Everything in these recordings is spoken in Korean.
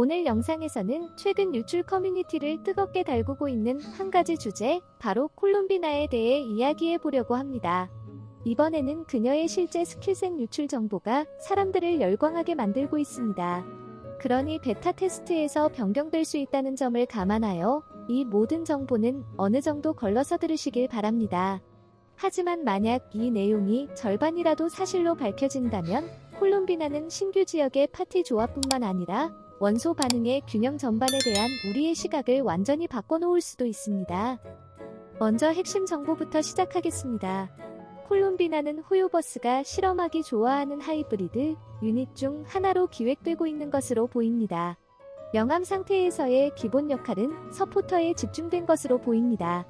오늘 영상에서는 최근 유출 커뮤니티를 뜨겁게 달구고 있는 한 가지 주제, 바로 콜롬비나에 대해 이야기해 보려고 합니다. 이번에는 그녀의 실제 스킬셋 유출 정보가 사람들을 열광하게 만들고 있습니다. 그러니 베타 테스트에서 변경될 수 있다는 점을 감안하여 이 모든 정보는 어느 정도 걸러서 들으시길 바랍니다. 하지만 만약 이 내용이 절반이라도 사실로 밝혀진다면 콜롬비나는 신규 지역의 파티 조합뿐만 아니라 원소 반응의 균형 전반에 대한 우리의 시각을 완전히 바꿔놓을 수도 있습니다. 먼저 핵심 정보부터 시작하겠습니다. 콜롬비나는 호요버스가 실험하기 좋아하는 하이브리드 유닛 중 하나로 기획되고 있는 것으로 보입니다. 명암 상태에서의 기본 역할은 서포터에 집중된 것으로 보입니다.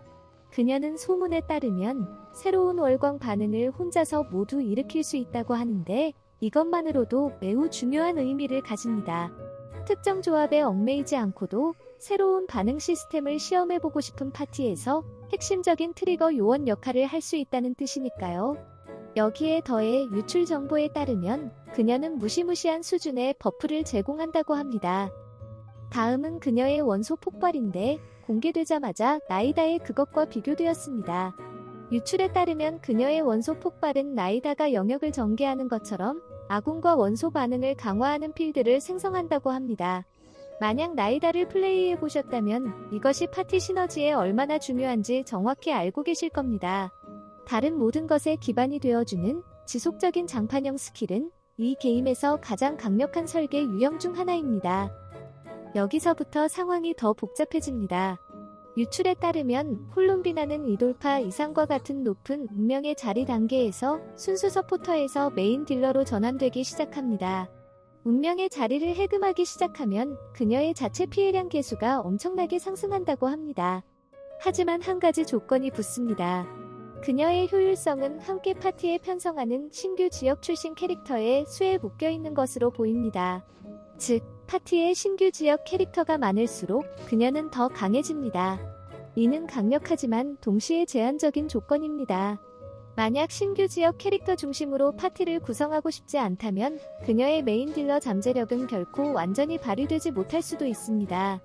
그녀는 소문에 따르면 새로운 월광 반응을 혼자서 모두 일으킬 수 있다고 하는데 이것만으로도 매우 중요한 의미를 가집니다. 특정 조합에 얽매이지 않고도 새로운 반응 시스템을 시험해보고 싶은 파티에서 핵심적인 트리거 요원 역할을 할 수 있다는 뜻이니까요. 여기에 더해 유출 정보에 따르면 그녀는 무시무시한 수준의 버프를 제공한다고 합니다. 다음은 그녀의 원소 폭발인데 공개되자마자 나이다의 그것과 비교되었습니다. 유출에 따르면 그녀의 원소 폭발은 나이다가 영역을 전개하는 것처럼 아군과 원소 반응을 강화하는 필드를 생성한다고 합니다. 만약 나이다를 플레이해 보셨다면 이것이 파티 시너지에 얼마나 중요한지 정확히 알고 계실 겁니다. 다른 모든 것에 기반이 되어주는 지속적인 장판형 스킬은 이 게임에서 가장 강력한 설계 유형 중 하나입니다. 여기서부터 상황이 더 복잡해집니다. 유출에 따르면 콜롬비나는 이돌파 이상과 같은 높은 운명의 자리 단계에서 순수 서포터에서 메인 딜러로 전환되기 시작합니다. 운명의 자리를 해금하기 시작하면 그녀의 자체 피해량 개수가 엄청나게 상승한다고 합니다. 하지만 한 가지 조건이 붙습니다. 그녀의 효율성은 함께 파티에 편성하는 신규 지역 출신 캐릭터의 수에 묶여 있는 것으로 보입니다. 즉, 파티에 신규 지역 캐릭터가 많을수록 그녀는 더 강해집니다. 이는 강력하지만 동시에 제한적인 조건입니다. 만약 신규 지역 캐릭터 중심으로 파티를 구성하고 싶지 않다면 그녀의 메인 딜러 잠재력은 결코 완전히 발휘되지 못할 수도 있습니다.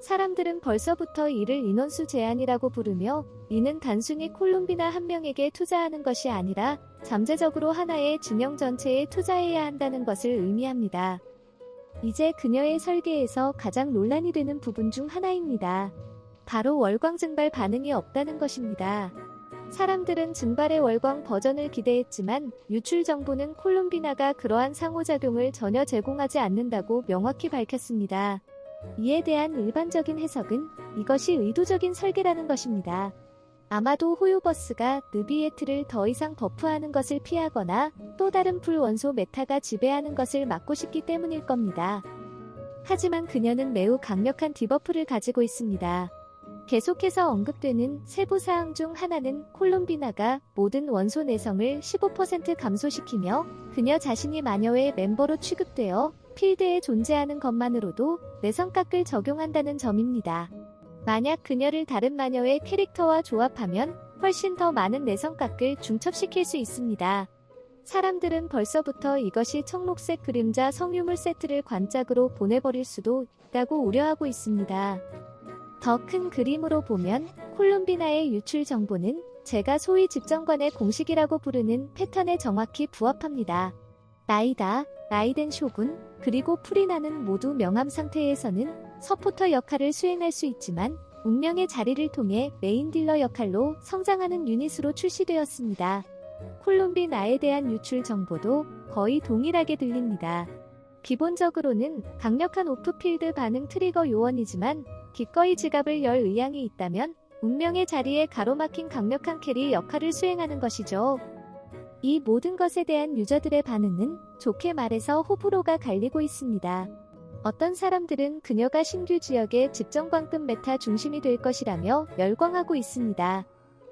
사람들은 벌써부터 이를 인원수 제한이라고 부르며 이는 단순히 콜롬비나 한 명에게 투자하는 것이 아니라 잠재적으로 하나의 진영 전체에 투자해야 한다는 것을 의미합니다. 이제 그녀의 설계에서 가장 논란이 되는 부분 중 하나입니다. 바로 월광 증발 반응이 없다는 것입니다. 사람들은 증발의 월광 버전을 기대했지만 유출 정보는 콜롬비나가 그러한 상호작용을 전혀 제공하지 않는다고 명확히 밝혔습니다. 이에 대한 일반적인 해석은 이것이 의도적인 설계라는 것입니다. 아마도 호요버스가 느비에트를 더 이상 버프하는 것을 피하거나 또 다른 풀 원소 메타가 지배하는 것을 막고 싶기 때문일 겁니다. 하지만 그녀는 매우 강력한 디버프를 가지고 있습니다. 계속해서 언급되는 세부 사항 중 하나는 콜롬비나가 모든 원소 내성을 15% 감소시키며 그녀 자신이 마녀의 멤버로 취급되어 필드에 존재하는 것만으로도 내성각을 적용한다는 점입니다. 만약 그녀를 다른 마녀의 캐릭터와 조합하면 훨씬 더 많은 내성각을 중첩시킬 수 있습니다. 사람들은 벌써부터 이것이 청록색 그림자 성유물 세트를 관짝으로 보내버릴 수도 있다고 우려하고 있습니다. 더 큰 그림으로 보면 콜롬비나의 유출 정보는 제가 소위 집정관의 공식이라고 부르는 패턴에 정확히 부합합니다. 나이다, 라이덴 쇼군, 그리고 프리나는 모두 명함 상태에서는 서포터 역할을 수행할 수 있지만 운명의 자리를 통해 메인 딜러 역할로 성장하는 유닛으로 출시되었습니다. 콜롬비 나에 대한 유출 정보도 거의 동일하게 들립니다. 기본적으로는 강력한 오프필드 반응 트리거 요원이지만 기꺼이 지갑을 열 의향이 있다면 운명의 자리에 가로막힌 강력한 캐리 역할을 수행하는 것이죠. 이 모든 것에 대한 유저들의 반응은 좋게 말해서 호불호가 갈리고 있습니다. 어떤 사람들은 그녀가 신규 지역의 집정관급 메타 중심이 될 것이라며 열광하고 있습니다.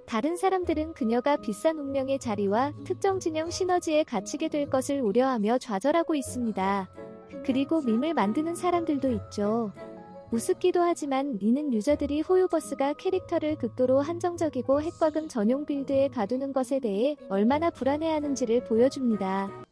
다른 사람들은 그녀가 비싼 운명의 자리와 특정 진영 시너지에 갇히게 될 것을 우려하며 좌절하고 있습니다. 그리고 밈을 만드는 사람들도 있죠. 우습기도 하지만 이는 유저들이 호요버스가 캐릭터를 극도로 한정적이고 핵과금 전용 빌드에 가두는 것에 대해 얼마나 불안해하는지를 보여줍니다.